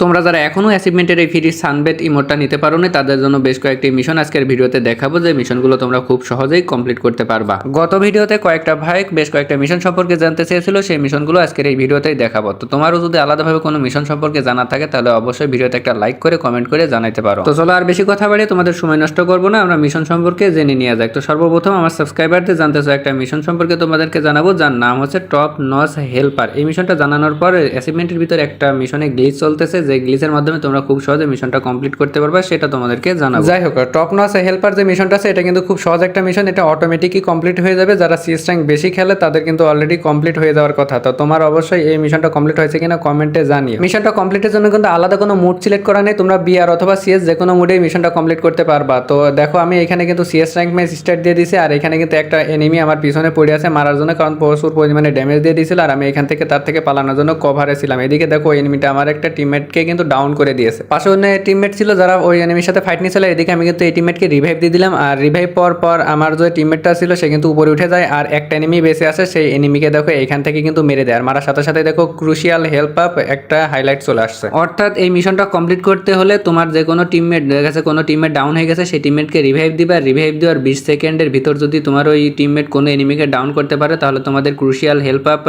তোমরা যারা এখনও অ্যাচিভমেন্টের এই ফ্রি সানবেট ইমোটটা নিতে পারো না তাদের জন্য বেশ কয়েকটি মিশন আজকের ভিডিওতে দেখাবো, যে মিশনগুলো তোমরা খুব সহজেই কমপ্লিট করতে পারবা। গত ভিডিওতে কয়েকটা ভাই বেশ কয়েকটা মিশন সম্পর্কে জানতে চেয়েছিল, সেই মিশনগুলো আজকের এই ভিডিওতেই দেখাবো। তো তোমারও যদি আলাদাভাবে কোনো মিশন সম্পর্কে জানা থাকে, তাহলে অবশ্যই ভিডিওতে একটা লাইক করে কমেন্ট করে জানাইতে পারো। তো চলো আর বেশি কথা বাড়িয়ে তোমাদের সময় নষ্ট করব না, আমরা মিশন সম্পর্কে জেনে নিয়ে যাক তো সর্বপ্রথম আমার সাবস্ক্রাইবারদের জানতে চাই, একটা মিশন সম্পর্কে তোমাদেরকে জানাব, যার নাম হচ্ছে টপ নস হেল্পার এই মিশনটা জানানোর পর অ্যাচিভমেন্টের ভিতরে একটা মিশনে গ্লিচ চলতেছে যে গ্লিচের মাধ্যমে তোমরা খুব সহজে মিশনটা কমপ্লিট করতে পারবে, সেটা তোমাদেরকে জানাব। যাই হোক টপ নস হেল্পার যে মিশনটা আছে, এটা কিন্তু খুব সহজ একটা মিশন এটা অটোমেটিকই কমপ্লিট হয়ে যাবে। যারা সিএস র্যাঙ্ক বেশি খেলে, তাদের কিন্তু অলরেডি কমপ্লিট হয়ে যাওয়ার কথা। তো তোমার অবশ্যই এই মিশনটা কমপ্লিট হয়েছে কিনা কমেন্টে জানিও। মিশনটা কমপ্লিটের জন্য কিন্তু আলাদা কোনো মুড সিলেক্ট করা নেই। তোমরা বিআর অথবা সিএস যে কোনো মুডেই মিশনটা কমপ্লিট করতে পারবা। তো দেখো, আমি এখানে কিন্তু সিএস র্যাঙ্ক ম্যাচ স্টার্ট দিয়ে দিয়েছি, আর এখানে কিন্তু একটা এনিমি আমার পিছনে পড়ে আছে মারার জন্য, কারণ প্রচুর পরিমাণে ড্যামেজ দিয়ে দিয়েছিল, আর আমি এখান থেকে তার থেকে পালানোর জন্য কভারে ছিলাম। এদিকে দেখো এনিমিটা আমার একটা টিমমেটকে কিন্তু ডাউন করে দিয়েছে। পাশে অন্য টিমমেট ছিল যারা ওই এনিমির সাথে ফাইট নিয়েছিল এদিকে আমি কিন্তু এই টিমমেটকে রিভাইভ দিয়ে দিলাম। আর রিভাইভ পর পর আমার যে টিমমেটটা ছিল, সে কিন্তু উপরে উঠে যায়। আর একটা এনিমি বেঁচে আছে সেই এনিমিকে দেখো এখান থেকে কিন্তু মেরে দেয়। আর মারার সাথে সাথে দেখো ক্রুশিয়াল হেল্প আপ একটা হাইলাইট চলে আসছে। অর্থাৎ এই মিশনটা কমপ্লিট করতে হলে তোমার যে কোনো টিমমেট গেছে কোনো টিমমেট ডাউন হয়ে গেছে, সেই টিমমেটকে রিভাইভ দিবে। আর রিভাইভ দেওয়ার বিশ সেকেন্ডের ভিতর যদি তোমার ওই টিমমেট কোনো এনিমিকে ডাউন করতে পারে, তাহলে তোমাদের ক্রুশিয়াল হেল্প আপ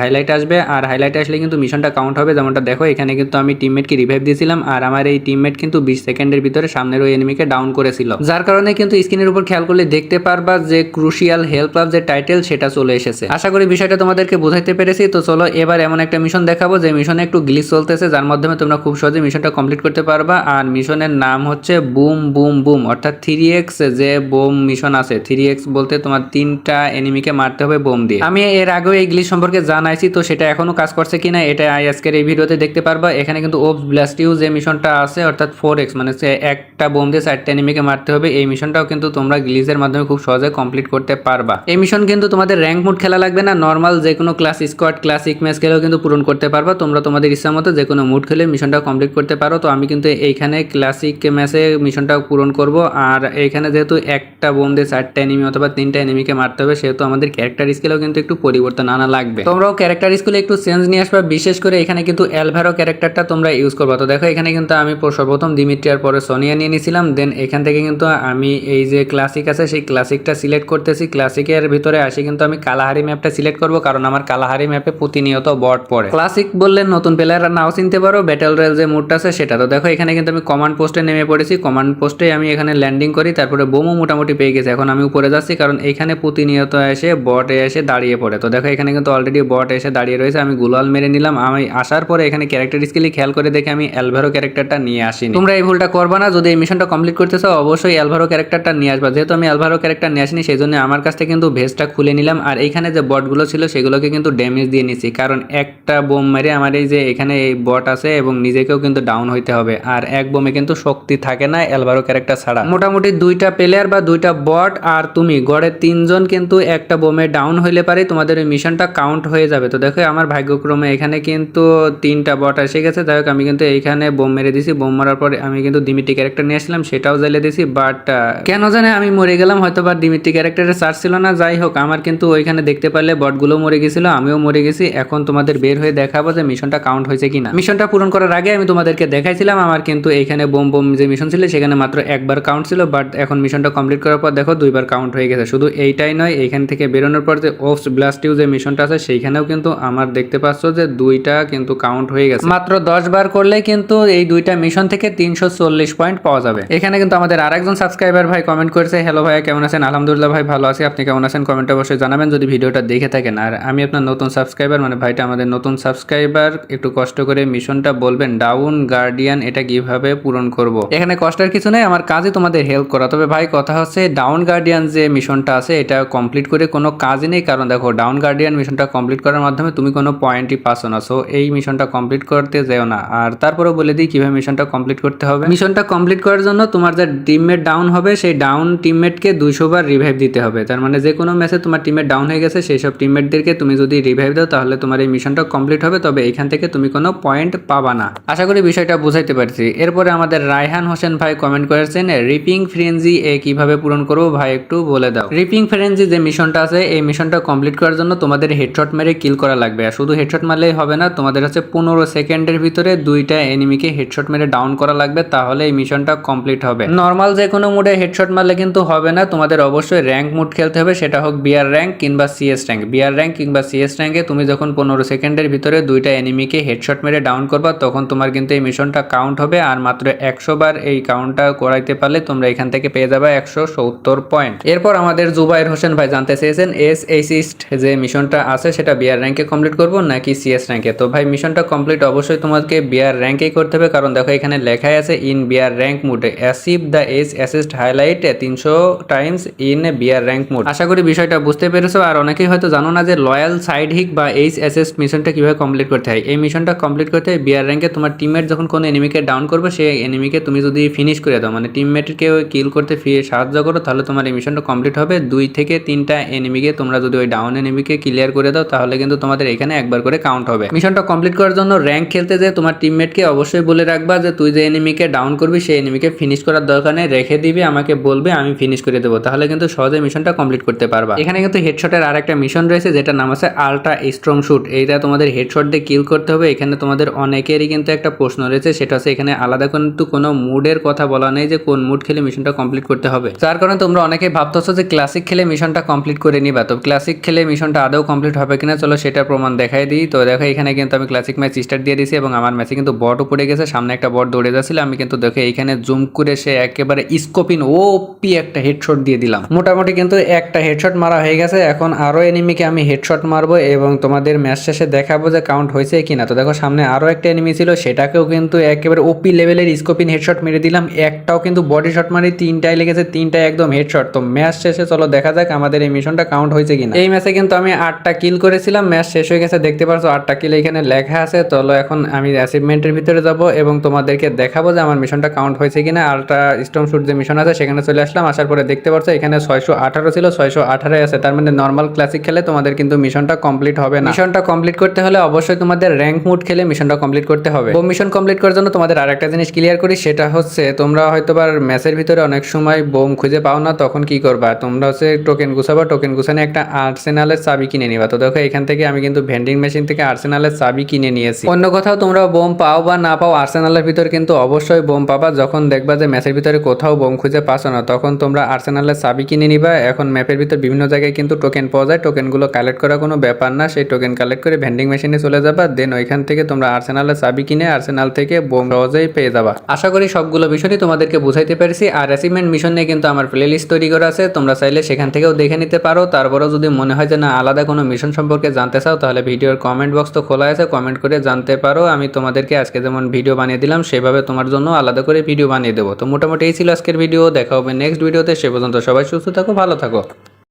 হাইলাইট আসবে। আর হাইলাইট আসলে কিন্তু মিশনটা কাউন্ট হবে, যেমনটা দেখো, এখানে কিন্তু আমি টিমমেটকে রিভাইভ দিয়েছিলাম আর আমার এই টিমমেট কিন্তু বিশ সেকেন্ডের ভিতরে সামনের ওই এনিমিকে ডাউন করেছিল। যার কারণে কিন্তু স্ক্রিনের উপর খেয়াল করলে দেখতে পারবা যে ক্রুশিয়াল হেল্প আপ যে টাইটেল সেটা চলে এসেছে। আশা করি বিষয়টা তোমাদেরকে বোঝাইতে পেরেছি। তো চলো এবার এমন একটা মিশন দেখাবো, যে মিশনে একটু গ্লিচ চলতেছে, যার মাধ্যমে তোমরা খুব সহজে মিশনটা কমপ্লিট করতে পারবা। আর মিশনের নাম হচ্ছে বুম বুম বুম অর্থাৎ থ্রি এক্স যে বোম মিশন আছে। থ্রি এক্স বলতে তোমার তিনটা এনিমিকে মারতে হবে বোম দিয়ে। আমি এর আগেও এই গ্লিচ সম্পর্কে জানাইছি, তো সেটা এখনও কাজ করছে কিনা, এটা আজকের এই ভিডিওতে দেখতে পারবা। এখানে কিন্তু ওপস ব্লাস্টিউ যে মিশনটা আছে, অর্থাৎ ফোর এক্স মানে একটা বোম দিয়ে চারটা এনিমিকে মারতে হবে, এই মিশনটাও কিন্তু তোমরা গ্লিজের মাধ্যমে খুব সহজে কমপ্লিট করতে পারবা। এই মিশন কিন্তু তোমাদের র্যাঙ্ক মোড খেলা লাগবে না নর্মাল যে কোনো ক্লাস স্কোয়াড ক্লাসিক ম্যাচ খেলেও কিন্তু পূরণ করতে পারবা, তোমরা তোমাদের ইচ্ছা মতো যে কোনো মুড খেলে মিশনটা কমপ্লিট করতে পারো। তো আমি কিন্তু এইখানে ক্লাসিক ম্যাচে মিশনটা পূরণ করব, আর এইখানে যেহেতু একটা বোম দিয়ে চারটা এনিমি অথবা তিনটা এনিমিকে মারতে হবে, সেহেতু আমাদের ক্যারেক্টার স্কিলেও কিন্তু একটু পরিবর্তন আনা লাগবে। তোমরাও ক্যারেক্টার স্কিলে একটু চেঞ্জ নিয়ে আসবা, বিশেষ করে এখানে কিন্তু অ্যালভারো ক্যারেক্টারটা তোমরা ইউজ করবা। তো দেখো, এখানে কিন্তু আমি সর্বপ্রথম দিমিট্রিয়ার পরে সোনিয়া নিয়ে নিয়েছিলাম। দেন এখান থেকে কিন্তু আমি এই যে ক্লাসিক আছে, সেই ক্লাসিকটা সিলেক্ট করতেছি। ক্লাসিকের ভিতরে আসি কিন্তু আমি কালাহারি ম্যাপটা সিলেক্ট করব, কারণ আমার কালাহারি ম্যাপে প্রতিনিয়ত বট পড়ে। ক্লাসিক বললে নতুন প্লেয়াররা নাও চিনতে পারো ব্যাটেল রয়েল যে মুডটা আছে সেটা। তো দেখো, এখানে কিন্তু আমি কমান্ড পোস্টে নেমে পড়েছি। কমান্ড পোস্টে আমি এখানে ল্যান্ডিং করি, তারপরে বোমও মোটামুটি পেয়ে গেছে। এখন আমি উপরে যাচ্ছি, কারণ এখানে প্রতিনিয়ত এসে বট এসে দাঁড়িয়ে পড়ে। তো দেখো, এখানে কিন্তু অলরেডি বট এসে দাঁড়িয়ে রয়েছে, আমি গুলাল মেরে নিলাম। আমি আসার পরে এখানে ক্যারেক্টার স্কিলি খেয়াল করে দেখে আমি অ্যালভারো ক্যারেক্টারটা নিয়ে আসিনি। তোমরা এই ভুলটা করবা না যদি এই মিশনটা কমপ্লিট করতে চাও অবশ্যই অ্যালভারো ক্যারেক্টারটা নিয়ে আসবা। যেহেতু আমি অ্যালভারো ক্যারেক্টার নিয়ে আসিনি সেই জন্য আমার কাছ থেকে কিন্তু ভেস্টটা খুলে নিলাম। আর এইখানে যে বটগুলো ছিল সেগুলোকে কিন্তু ড্যামেজ দিয়ে নিছি। কারণ একটা বোম মেরে আমার এই যে এখানে এই বট আছে এবং নিজেকেও কিন্তু ডাউন হইতে হবে। আর এক বোমে কিন্তু শক্তি থাকে না অ্যালভারো ক্যারেক্টার ছাড়া। মোটামুটি দুইটা প্লেয়ার বা দুইটা বট আর তুমি গড়ে তিনজন কিন্তু একটা বোমে ডাউন হইলে পারে তোমাদের ওই মিশনটা কাউন্ট হয়ে যাবে। তো দেখো আমার ভাগ্যক্রমে এখানে কিন্তু তিনটা বট এসে গেছে। যাই হোক আমি কিন্তু এইখানে বোম মেরে দিছি। বোম মারার পরে আমি কিন্তু দিমিটি ক্যারেক্টার নিয়ে আসলাম সেটাও জ্বালিয়ে দিছি বাট কেন জানে আমি মরে গেলাম হয়তো বা দিমিটি ক্যারেক্টারের চার্জ ছিল না। যাই হোক, আমার কিন্তু ওইখানে দেখতে পারলে বটগুলো মরে গেছিল, আমিও মরে গেছি। এখন তোমাদের বের হয়ে দেখাবো যে মিশনটা কাউন্ট হয়েছে কিনা। মিশনটা পূরণ করার আগে আমি তোমাদেরকে দেখাইছিলাম, আমার কিন্তু এইখানে বোম বোম যে মিশন ছিল, সেখানে মাত্র একবার কাউন্ট ছিল বাট এখন মিশনটা কমপ্লিট করার পর দেখো, দুইবার কাউন্ট হয়ে গেছে। শুধু এইটাই নয়, এইখান থেকে বেরোনোর পর যে ওপস ব্লাস্টিউ যে মিশনটা আছে, সেইখানেও কিন্তু আমার দেখতে পাচ্ছ যে দুইটা কিন্তু কাউন্ট হয়ে গেছে। মাত্র দশ বার করলে কিন্তু এই দুইটা মিশন থেকে তিনশো চল্লিশ পয়েন্ট পাওয়া যাবে। এখানে কিন্তু আমাদের আরেকজন সাবস্ক্রাইবার ভাই কমেন্ট করেছে হ্যালো ভাই কেমন আছেন? আলহামদুলিল্লাহ ভাই, ভালো আছি। আপনি কেমন আছেন? কমেন্টে অবশ্যই জানাবেন, যদি ভিডিওটা দেখে থাকেন। আর আমি আপনার নতুন সাবস্ক্রাইবার মানে ভাইটা আমাদের নতুন সাবস্ক্রাইবার একটু কষ্ট করে মিশনটা বলবেন ডাউন গার্ডিয়ান এটা কীভাবে পূরণ করব? এখানে কষ্টের কিছু নেই, আমার কাজে তোমাদের হেল্প করা। তবে ভাই, কথা হচ্ছে ডাউন গার্ডিয়ান যে মিশনটা আছে, এটা কমপ্লিট করে কোনো কাজই নেই। কারণ দেখো ডাউন গার্ডিয়ান মিশনটা কমপ্লিট করার মাধ্যমে তুমি কোনো পয়েন্টই পাসো না। সো এই মিশনটা কমপ্লিট করতে যেও না। আর তারপরে বলে দিই কীভাবে মিশনটা কমপ্লিট করতে হবে। মিশনটা কমপ্লিট করার জন্য তোমার যে টিমমেট ডাউন হবে, সেই ডাউন টিমমেটকে দুইশো বার রিভাইভ দিতে হবে। তার মানে যে কোনো ম্যাচে তোমার টিমমেট ডাউন হয়ে গেছে, সেই সব টিমমেটদেরকে তুমি যদি রিভাইভ দাও, তাহলে তোমার এই মিশনটা কমপ্লিট হবে। তবে এখান থেকে তুমি কোনো পয়েন্ট পাবা না। আশা করি বিষয়টা বুঝাইতে পারছি। এরপরে আমাদের রায়হান হোসেন ভাই কমেন্ট করেছেন রিপিং ফ্রেঞ্জি এ কীভাবে পূরণ করব ভাই একটু বলে দাও। রিপিং ফ্রেঞ্জি যে মিশনটা আছে, এই মিশনটা কমপ্লিট করার জন্য তোমাদের হেডশট মেরে কিল করা লাগবে। আর শুধু হেডশট মারলেই হবে না, তোমাদের হচ্ছে পনেরো সেকেন্ডের ভিতরে ভিতরে দুইটা এনিমিকে হেডশট মেরে ডাউন করা লাগবে, তাহলে এই মিশনটা কমপ্লিট হবে। নর্মাল যে কোনো মুডে হেডশট মারলে কিন্তু হবে না, তোমাদের অবশ্যই র্যাঙ্ক মুড খেলতে হবে, সেটা হোক বিআর র্যাঙ্ক কিংবা সিএস র্যাঙ্ক বিআর র্যাঙ্ক কিংবা সিএস র্যাঙ্কে তুমি যখন পনেরো সেকেন্ডের ভিতরে দুইটা এনিমিকে হেডশট মেরে ডাউন করবা, তখন তোমার কিন্তু এই মিশনটা কাউন্ট হবে, আর মাত্র একশো বার এই কাউন্টটা করাইতে পারলে তোমরা এখান থেকে পেয়ে যাবে একশো সত্তর পয়েন্ট এরপর আমাদের জুবাইর হোসেন ভাই জানতে চেয়েছেন এস এইসিস্ট যে মিশনটা আছে, সেটা বিআর র্যাঙ্কে কমপ্লিট করব নাকি সিএস র্যাঙ্কে তো ভাই মিশনটা কমপ্লিট অবশ্যই তোমাকে বিআর র্যাঙ্কেই করতে হবে। কারণ দেখো এখানে লেখাই আছে ইন বিআর র্যাঙ্ক মুডে achieve the ace assist highlight তিনশো times in BR rank mode. আশা করি বিষয়টা বুঝতে পেরেছ। আর অনেকেই হয়তো জানো না যে লয়াল সাইড হিক বা এইচ অ্যাসিস্ট মিশনটা কীভাবে কমপ্লিট করতে হয়। এই মিশনটা কমপ্লিট করতে হয় বিআর র্যাঙ্কে তোমার টিমমেট যখন কোনো এনিমিকে ডাউন করবে, সেই এনিমিকে তুমি যদি ফিনিশ করে দাও মানে টিমমেটকে কিল করতে ফি- সাহায্য করো, তাহলে তোমার এই মিশনটা কমপ্লিট হবে। দুই থেকে তিনটা এনিমিকে তোমরা যদি ওই ডাউন এনিমিকে ক্লিয়ার করে দাও, তাহলে কিন্তু তোমাদের এখানে একবার করে কাউন্ট হবে। মিশনটা কমপ্লিট করার জন্য র্যাঙ্ক খেলতে যে তোমার টিমমেটকে অবশ্যই বলে রাখবা যে তুই যে এনিমিকে ডাউন করবি, সেই এনিমিকে ফিনিশ করার দরকার নেই। রেখে দিবি, আমাকে বলবে, আমি ফিনিশ করে দেবো। তাহলে কিন্তু সহজে মিশনটা কমপ্লিট করতে পারবা। এখানে কিন্তু হেডশটের আর একটা মিশন রয়েছে যেটা নাম আছে আলট্রা স্ট্রং শুট এইটা তোমাদের হেডশট দিয়ে কিল করতে হবে। এখানে তোমাদের অনেকেরই কিন্তু একটা প্রশ্ন রয়েছে, সেটা হচ্ছে এখানে আলাদা কিন্তু কোনো মুডের কথা বলা নেই যে কোন মুড খেলে মিশনটা কমপ্লিট করতে হবে। যার কারণে তোমরা অনেকে ভাবতেছো যে ক্লাসিক খেলে মিশনটা কমপ্লিট করে নিবা। তো ক্লাসিক খেলে মিশনটা আদৌ কমপ্লিট হবে কিনা, চলো সেটা প্রমাণ দেখাই দিই। তো দেখো, এখানে কিন্তু আমি ক্লাসিক ম্যাচ স্টার্ট দিয়ে দিয়েছি এবং আমার ম্যাচে কিন্তু বটও পড়ে গেছে, সামনে একটা বট দৌড়ে যাচ্ছিল। আমি কিন্তু দেখো এখানে জুম করে সে একেবারে স্কোপিন ওপি একটা হেডশট দিয়ে দিলাম। মোটামুটি কিন্তু একটা হেডশট মারা হয়ে গেছে। এখন আরও এনিমিকে আমি হেডশট মারবো এবং তোমাদের ম্যাচ শেষে দেখাবো যে কাউন্ট হয়েছে কিনা। তো দেখো, সামনে আরও একটা এনিমি ছিল, সেটাকেও কিন্তু একেবারে ওপি লেভেলের স্কোপিন হেডশট মেরে দিলাম। একটাও কিন্তু বডি শট মারি, তিনটাই লেগেছে, তিনটাই একদম হেডশট তো ম্যাচ শেষে চলো, দেখা যাক আমাদের এই মিশনটা কাউন্ট হয়েছে কিনা। এই ম্যাচে কিন্তু আমি আটটা কিল করেছিলাম। ম্যাচ শেষ হয়ে গেছে, দেখতে পারছ, আটটা কিল এখানে লেখা আছে। চলো, এখন আমি অ্যাচিভমেন্টের ভিতরে যাব এবং তোমাদেরকে দেখাবো যে আমার মিশনটা কাউন্ট হয়েছে কিনা। আলট্রা স্টোন শুট যে মিশন আছে, সেখানে চলে আসলাম। আসার পরে দেখতে পাচ্ছ, এখানে ছয়শো আঠারো ছিল, ছয়শো আঠারোই আছে। তার মানে নর্মাল ক্লাসিক খেলে তোমাদের কিন্তু মিশনটা কমপ্লিট হবে না। মিশনটা কমপ্লিট করতে হলে অবশ্যই তোমাদের র্যাঙ্ক মুড খেলে মিশনটা কমপ্লিট করতে হবে। বোম মিশন কমপ্লিট করার জন্য তোমাদের আরেকটা জিনিস ক্লিয়ার করি, সেটা হচ্ছে তোমরা হয়তো বা ম্যাচের ভিতরে অনেক সময় বোম খুঁজে পাও না, তখন কি করবা? তোমরা হচ্ছে টোকেন গুছাবা টোকেন গুছানে একটা আর্সেনালের চাবি কিনে নিবা। তো দেখো, এখান থেকে আমি কিন্তু ভেন্ডিং মেশিন থেকে আর্সেনালের চাবি কিনে নিয়েছি। অন্য কোথাও তোমরা বোম পাও বা না পাও, আর্সেনালের ভিতর কিন্তু অবশ্যই বোম পাবা। যখন দেখবা যে ম্যাচের ভিতরে কোথাও বোম খুঁজে পাচ্ছ না, তখন তোমরা আর্সেনালের চাবি কিনে নিবা। এখন ম্যাপের ভিতর বিভিন্ন জায়গায় কিন্তু টোকেন পাওয়া যায়। টোকেনগুলো কালেক্ট করা কোনো ব্যাপার না। সেই টোকেন কালেক্ট করে ভেন্ডিং মেশিনে চলে যাবা। দেন ওইখান থেকে তোমরা আর্সেনালের চাবি কিনে আর্সেনাল থেকে বোম সহজেই পেয়ে যাবা। আশা করি সবগুলো বিষয়ই তোমাদেরকে বুঝাইতে পেরেছি। আর অ্যাচিভমেন্ট মিশন নিয়ে কিন্তু আমার প্লেলিস্ট তৈরি করা আছে। তোমরা চাইলে সেখান থেকেও দেখে নিতে পারো। তারপরেও যদি মনে হয় যে না, আলাদা কোনো মিশন সম্পর্কে জানতে চাও, তাহলে ভিডিওর কমেন্ট বক্স তো খোলা আছে। কমেন্ট করে জানতে পারো। আমি তোমাদেরকে আজকে যেমন ভিডিও বানিয়ে দিলাম, সেভাবে তোমার জন্য আলাদা করে ভিডিও বানিয়ে দেবো। তো মোটামুটি এই ছিল আজকের ভিডিও দেখা হবে নেক্সট ভিডিওতে সে পর্যন্ত সবাই সুস্থ থাকো, ভালো থাকো।